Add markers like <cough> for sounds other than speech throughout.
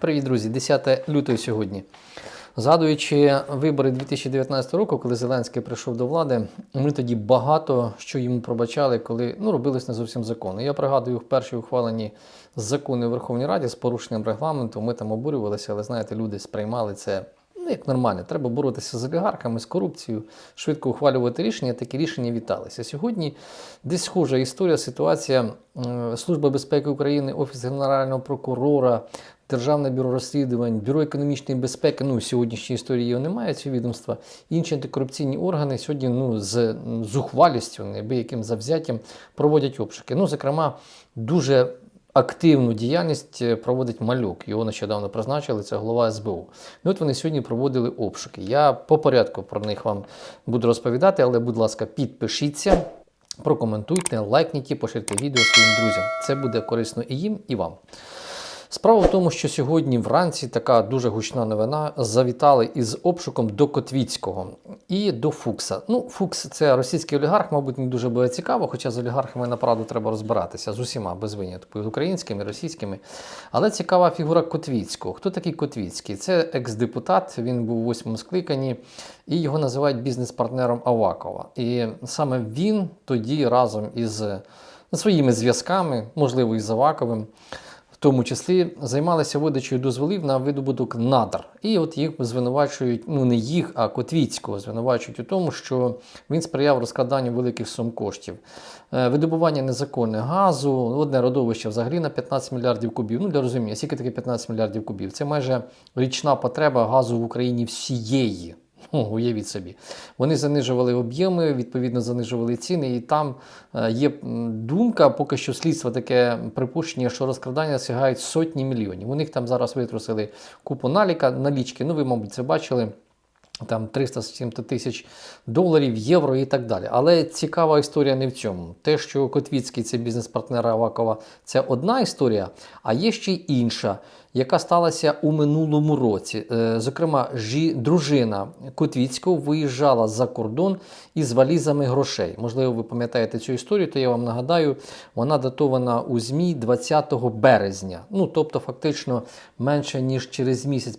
Привіт, друзі! 10 лютого сьогодні. Згадуючи вибори 2019 року, коли Зеленський прийшов до влади, ми тоді багато що йому пробачали, коли ну, робилось не зовсім законно. Я пригадую, в перші ухвалені закони в Верховній Раді з порушенням регламенту. Ми там обурювалися, але знаєте, люди сприймали це. Ну, як нормально, треба боротися з олігархами, з корупцією, швидко ухвалювати рішення. Такі рішення віталися. Сьогодні десь схожа історія, ситуація. Служба безпеки України, Офіс Генерального прокурора, Державне бюро розслідувань, Бюро економічної безпеки. Ну, сьогоднішній історії його немає, ці відомства. Інші антикорупційні органи сьогодні ну, з зухвалістю, неабияким завзяттям проводять обшуки. Ну, зокрема, дуже активну діяльність е, проводить малюк. Його нещодавно призначили, це голова СБУ. Ну от вони сьогодні проводили обшуки. Я по порядку про них вам буду розповідати, але, будь ласка, підпишіться, прокоментуйте, лайкніть поширте відео своїм друзям. Це буде корисно і їм, і вам. Справа в тому, що сьогодні вранці така дуже гучна новина завітали із обшуком до Котвіцького і до Фукса. Ну, Фукс це російський олігарх, мабуть, не дуже буде цікаво, хоча з олігархами направду треба розбиратися з усіма без винятку, і українськими, російськими. Але цікава фігура Котвіцького. Хто такий Котвіцький? Це екс-депутат, він був у восьмому скликанні, і його називають бізнес-партнером Авакова. І саме він тоді разом із своїми зв'язками, можливо, із Аваковим тому числі займалися видачею дозволів на видобуток надр. І от їх звинувачують, ну не їх, а Котвіцького звинувачують у тому, що він сприяв розкраданню великих сум коштів. Е, Видобування незаконне газу, одне родовище взагалі на 15 мільярдів кубів. Ну для розуміння, скільки таке 15 мільярдів кубів? Це майже річна потреба газу в Україні всієї. О, уявіть собі. Вони занижували об'єми, відповідно, занижували ціни, і там е, є думка, поки що слідство таке припущення, що розкрадання сягають сотні мільйонів. У них там зараз витрусили купу наліка, налічки. Ну, ви, мабуть, це бачили. Там 300 тисяч доларів, євро і так далі. Але цікава історія не в цьому. Те, що Котвіцький це бізнес-партнер Авакова, це одна історія, а є ще й інша, яка сталася у минулому році. Е, Зокрема, жі, дружина Котвіцького виїжджала за кордон із валізами грошей. Можливо, ви пам'ятаєте цю історію, то я вам нагадаю, вона датована у ЗМІ 20 березня. Ну, тобто, фактично, менше ніж через місяць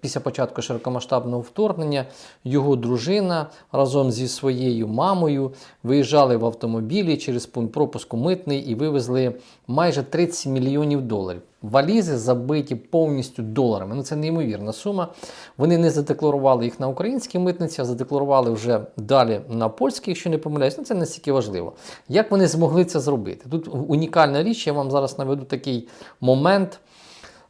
після початку широкомасштабного вторгнення його дружина разом зі своєю мамою виїжджали в автомобілі через пункт пропуску митний і вивезли майже 30 мільйонів доларів. Валізи забиті повністю доларами. Ну це неймовірна сума. Вони не задекларували їх на українській митниці, а задекларували вже далі на польській, якщо не помиляюсь. Ну це настільки важливо. Як вони змогли це зробити? Тут унікальна річ, я вам зараз наведу такий момент,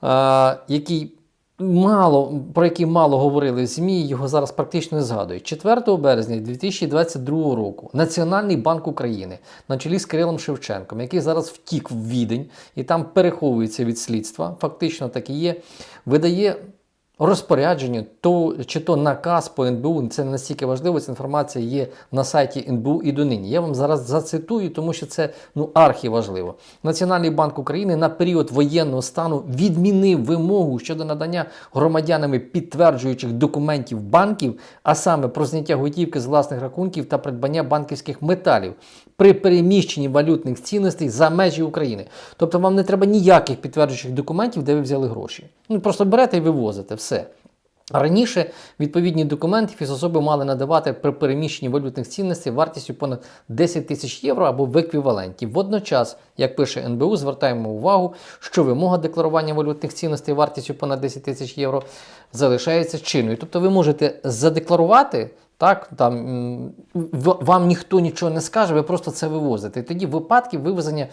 е, який мало, про які мало говорили в ЗМІ, його зараз практично не згадують. 4 березня 2022 року Національний банк України на чолі з Кирилом Шевченком, який зараз втік в Відень і там переховується від слідства, фактично так і є, видає розпорядження, то, чи то наказ по НБУ, це не настільки важливо, ця інформація є на сайті НБУ і донині. Я вам зараз зацитую, тому що це ну, архіважливо. Національний банк України на період воєнного стану відмінив вимогу щодо надання громадянами підтверджуючих документів банків, а саме про зняття готівки з власних рахунків та придбання банківських металів при переміщенні валютних цінностей за межі України. Тобто вам не треба ніяких підтверджуючих документів, де ви взяли гроші. Ну просто берете і вивозите все. Раніше відповідні документи фізособи мали надавати при переміщенні валютних цінностей вартістю понад 10 тисяч євро або в еквіваленті. Водночас, як пише НБУ, звертаємо увагу, що вимога декларування валютних цінностей вартістю понад 10 тисяч євро залишається чинною. Тобто ви можете задекларувати. Так, там вам ніхто нічого не скаже, ви просто це вивозите. І тоді випадків вивезення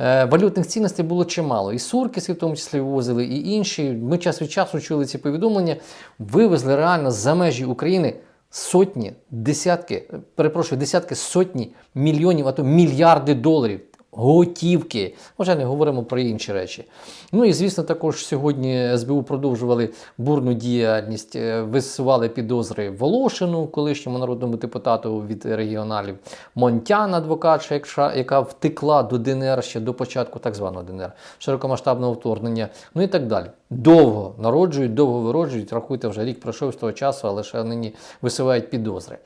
е, валютних цінностей було чимало. І суркіси в тому числі вивозили, і інші. Ми час від часу чули ці повідомлення. Вивезли реально за межі України сотні, десятки, е, перепрошую, десятки сотні мільйонів, а то мільярди доларів. Готівки, вже не говоримо про інші речі. Ну і звісно, також сьогодні СБУ продовжували бурну діяльність, е, висували підозри Волошину, колишньому народному депутату від регіоналів, Монтян, адвокатша, яка втекла до ДНР ще до початку так званого ДНР, широкомасштабного вторгнення, ну і так далі. Довго народжують, довго вироджують. Рахуйте, вже рік пройшов з того часу, але ще нині висувають підозри.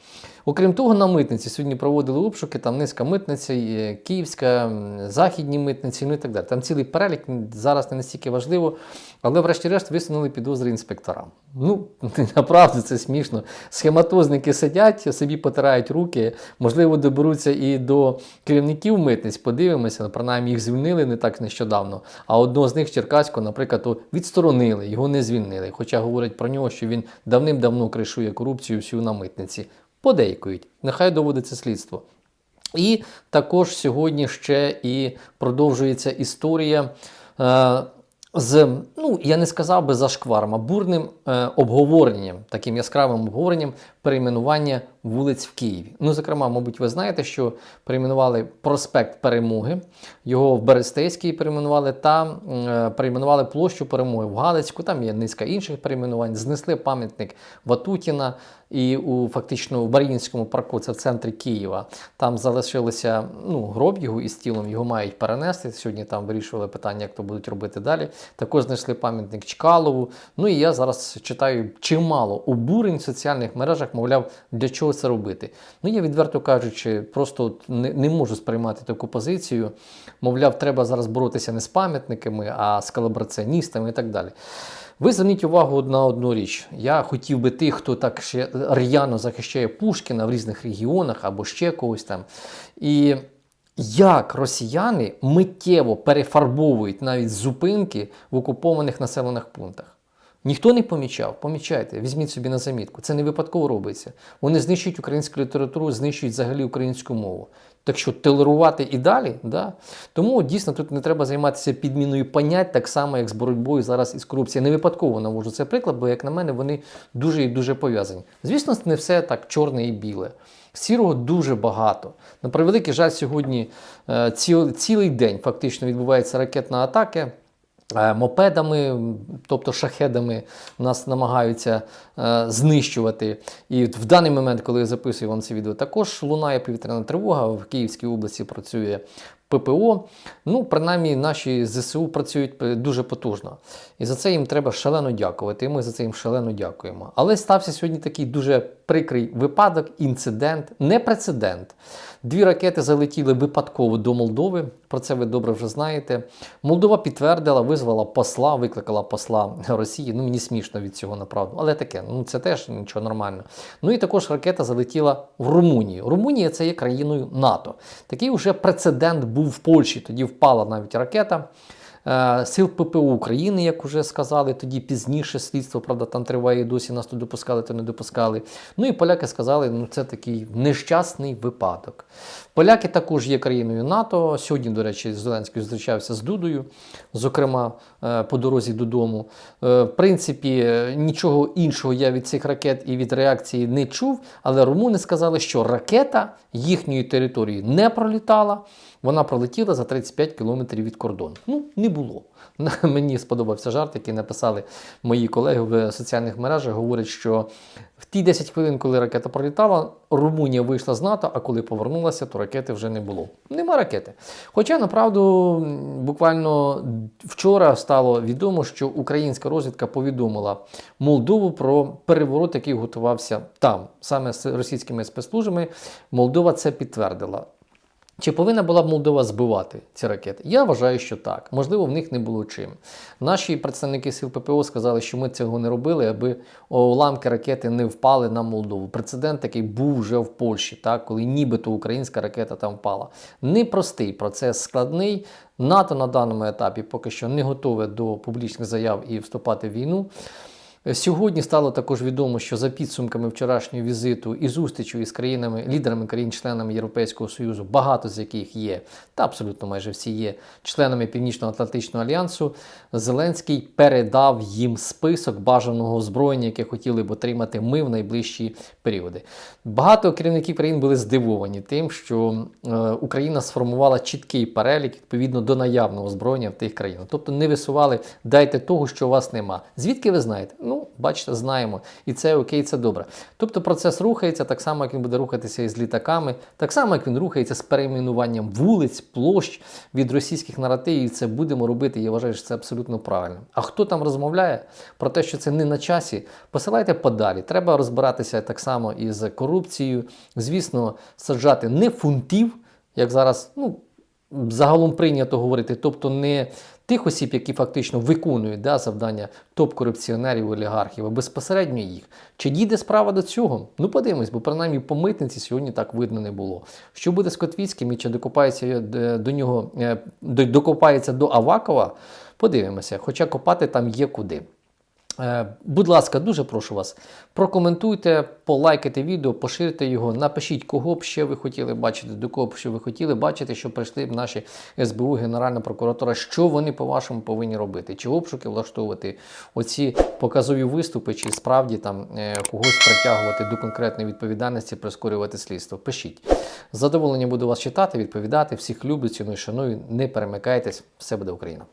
Окрім того, на митниці сьогодні проводили обшуки, там низка митниці, е, Київська, західні митниці, ну і так далі. Там цілий перелік зараз не настільки важливо, але врешті-решт висунули підозри інспекторам. Ну, <laughs> направду це смішно. Схематозники сидять, собі потирають руки, можливо, доберуться і до керівників митниць. Подивимося, принаймні їх звільнили не так нещодавно. А одного з них Черкаського, наприклад, то відсторонили, його не звільнили. Хоча говорять про нього, що він давним-давно кришує корупцію всю на митниці. Подейкують. Нехай доводиться слідство. І також сьогодні ще і продовжується історія е, з, ну я не сказав би зашкваром, а бурним е, обговоренням, таким яскравим обговоренням перейменування вулиць в Києві. Ну, зокрема, мабуть, ви знаєте, що перейменували проспект Перемоги, його в Берестейській перейменували та е, перейменували площу Перемоги в Галицьку. Там є низка інших перейменувань. Знесли пам'ятник Ватутіна і у фактично у Мар'їнському парку, це в центрі Києва. Там залишилося ну, гроб його із тілом, його мають перенести. Сьогодні там вирішували питання, як то будуть робити далі. Також знайшли пам'ятник Чкалову. Ну і я зараз читаю чимало обурень в соціальних мережах, мовляв, для чого це робити. Ну я відверто кажучи, просто не, не можу сприймати таку позицію. Мовляв, треба зараз боротися не з пам'ятниками, а з колабораціоністами і так далі. Ви зверніть увагу на одну річ. Я хотів би тих, хто так ще р'яно захищає Пушкіна в різних регіонах або ще когось там. І як росіяни миттєво перефарбовують навіть зупинки в окупованих населених пунктах. Ніхто не помічав, помічайте, візьміть собі на замітку. Це не випадково робиться. Вони знищують українську літературу, знищують взагалі українську мову. Так що толерувати і далі, да? тому дійсно тут не треба займатися підміною понять, так само, як з боротьбою зараз із корупцією. Не випадково навожу цей приклад, бо, як на мене, вони дуже і дуже пов'язані. Звісно, не все так чорне і біле. Сірого дуже багато. На превеликий жаль, сьогодні е, ціл, цілий день фактично відбувається ракетна атака. Е, Мопедами, тобто шахедами, нас намагаються е, знищувати. І в даний момент, коли я записую вам це відео, також лунає повітряна тривога. В Київській області працює ППО. Ну, принаймні, наші ЗСУ працюють дуже потужно. І за це їм треба шалено дякувати. І ми за це їм шалено дякуємо. Але стався сьогодні такий дуже прикрий випадок, інцидент, не прецедент. Дві ракети залетіли випадково до Молдови. Про це ви добре вже знаєте. Молдова підтвердила, визвала посла, викликала посла Росії. Ну мені смішно від цього направду, але таке. Ну це теж нічого нормально. Ну і також ракета залетіла в Румунію. Румунія це є країною НАТО. Такий вже прецедент був в Польщі. Тоді впала навіть ракета. Е, Сил ППУ України, як вже сказали, тоді пізніше слідство, правда, там триває досі нас то допускали, то не допускали. Ну і поляки сказали, ну це такий нещасний випадок. Поляки також є країною НАТО. Сьогодні, до речі, Зеленський зустрічався з Дудою, зокрема по дорозі додому. Е, В принципі, е, нічого іншого я від цих ракет і від реакції не чув, але румуни сказали, що ракета їхньої території не пролітала. Вона пролетіла за 35 кілометрів від кордону. Ну, не було. <laughs> Мені сподобався жарт, який написали мої колеги в соціальних мережах. Говорять, що в ті 10 хвилин, коли ракета пролітала, Румунія вийшла з НАТО, а коли повернулася, то ракети вже не було. Нема ракети. Хоча, направду, буквально вчора стало відомо, що українська розвідка повідомила Молдову про переворот, який готувався там, саме з російськими спецслужбами. Молдова це підтвердила. Чи повинна була б Молдова збивати ці ракети? Я вважаю, що так. Можливо, в них не було чим. Наші представники сил ППО сказали, що ми цього не робили, аби уламки ракети не впали на Молдову. Прецедент такий був вже в Польщі, так, коли нібито українська ракета там впала. Непростий процес складний. НАТО на даному етапі поки що не готове до публічних заяв і вступати в війну. Сьогодні стало також відомо, що за підсумками вчорашнього візиту і зустрічі із країнами, лідерами країн-членами Європейського Союзу, багато з яких є, та абсолютно майже всі є членами Північно-Атлантичного альянсу, Зеленський передав їм список бажаного озброєння, яке хотіли б отримати ми в найближчі періоди. Багато керівників країн були здивовані тим, що е, Україна сформувала чіткий перелік відповідно до наявного озброєння в тих країнах. Тобто не висували дайте того, що у вас нема. Звідки ви знаєте? Ну, бачите, знаємо. І це окей, це добре. Тобто процес рухається так само, як він буде рухатися із літаками, так само, як він рухається з перейменуванням вулиць, площ від російських наративів. Це будемо робити. Я вважаю, що це абсолютно правильно. А хто там розмовляє про те, що це не на часі, посилайте подалі. Треба розбиратися так само із корупцією. Звісно, саджати не фунтів, як зараз, ну. загалом прийнято говорити, тобто не тих осіб, які фактично виконують да, завдання топ-корупціонерів, олігархів, а безпосередньо їх. Чи дійде справа до цього? Ну подивимось, бо принаймні по митниці сьогодні так видно не було. Що буде з Котвіцьким і чи докопається е, до нього, е, до- докопається до Авакова? Подивимося, хоча копати там є куди. Е, Будь ласка, дуже прошу вас, прокоментуйте, полайкайте відео, поширте його, напишіть, кого б ще ви хотіли бачити, до кого б ще ви хотіли бачити, щоб прийшли б наші СБУ, Генеральна прокуратура, що вони по-вашому повинні робити, чи обшуки влаштовувати, оці показові виступи, чи справді там е, когось притягувати до конкретної відповідальності, прискорювати слідство. Пишіть. З задоволенням буду вас читати, відповідати. Всіх люблю, ціную, шаную. Не перемикайтесь, все буде Україна.